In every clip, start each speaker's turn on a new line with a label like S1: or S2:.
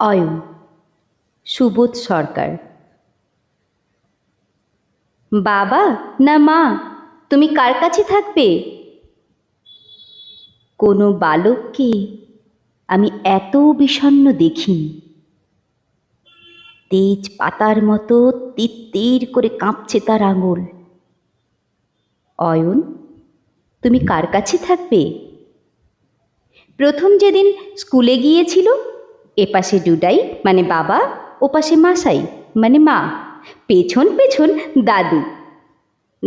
S1: অয়ন, সুবোধ সরকার। বাবা না মা, তুমি কার কাছে থাকবে? কোনো বালককে আমি এত বিষণ্ণ দেখিনি। তেজ পাতার মতো তিত্তির করে কাঁপছে তার আঙুল। অয়ন, তুমি কার কাছে থাকবে? প্রথম যেদিন স্কুলে গিয়েছিল এপাশে ডুডাই মানে বাবা ওপাশে মাসাই মানে মা। পেছন পেছন দাদু।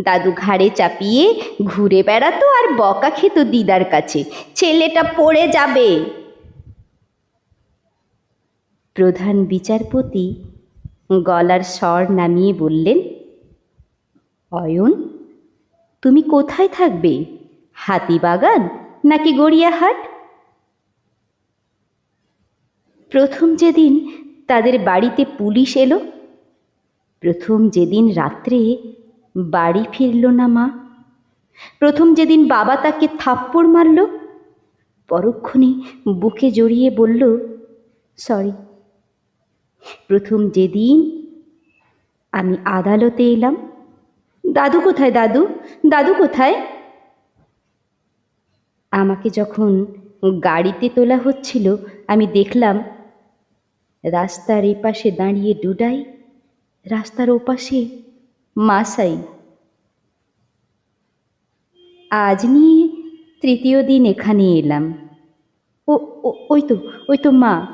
S1: দাদু ঘাড়ে চাপিয়ে ঘুরে বেড়াতো আর বকা খেত দিদার কাছে, ছেলেটা পড়ে যাবে। প্রধান বিচারপতি গলার স্বর নামিয়ে বললেন, অয়ন, তুমি কোথায় থাকবে? হাতিবাগান নাকি গড়িয়াহাট? প্রথম যেদিন তাদের বাড়িতে পুলিশ এলো, প্রথম যেদিন রাত্রে বাড়ি ফিরল না মা। প্রথম যেদিন বাবা তাকে থাপ্পড় মারল, পরক্ষণে বুকে জড়িয়ে বলল, সরি, প্রথম যেদিন আমি আদালতে এলাম। দাদু কোথায় দাদু? দাদু কোথায়? আমাকে যখন গাড়িতে তোলা হচ্ছিল, আমি দেখলাম রাস্তার এপাশে দাঁড়িয়ে ডুডাই রাস্তার ওপাশে মাসাই। আজ নিয়ে তৃতীয় দিন এখানে এলাম। ও, ওই তো ওই তো মা।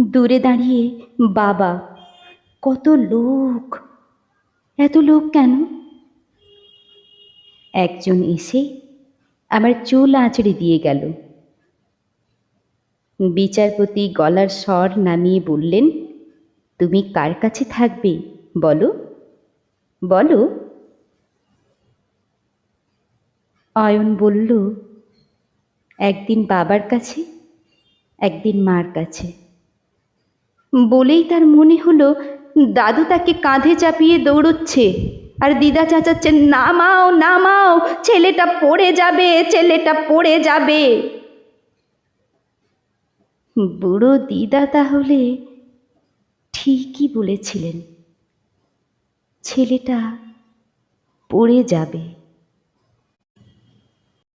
S1: দূরে দাঁড়িয়ে বাবা, কত লোক। এত লোক কেন? একজন এসে আমার চুল আঁচড়ে দিয়ে গেল। বিচারপতি গলার স্বর নামিয়ে বললেন, তুমি কার কাছে থাকবে? বলো। বলো। অয়ন বলল, একদিন বাবার কাছে, একদিন মার কাছে। বলেই তার মনে হলো, দাদু তাকে কাঁধে চাপিয়ে দৌড়চ্ছে। আর দিদা চাচাচ্ছেন নামাও নামাও, ছেলেটা পড়ে যাবে, ছেলেটা পড়ে যাবে। বুড়ো দিদা তাহলে ঠিকই বলেছিলেন ছেলেটা পড়ে যাবে।